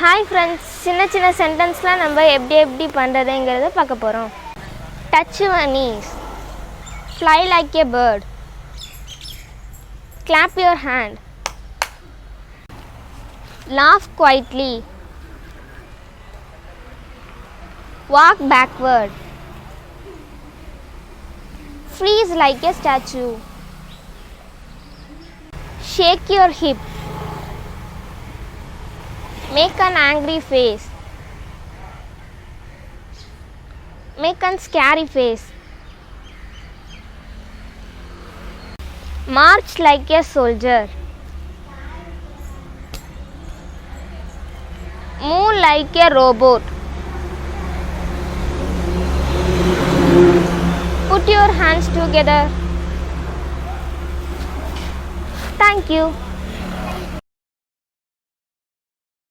Hi friends சின்ன சின்ன சென்டென்ஸ்லாம் நம்ம எப்படி எப்படி பண்ணுறதுங்கிறத பார்க்க போகிறோம் touch knees fly like a bird clap your hand laugh quietly walk backward freeze like a statue shake your hip make an angry face make an scary face March like a soldier. Move like a robot. Put your hands together. Thank you.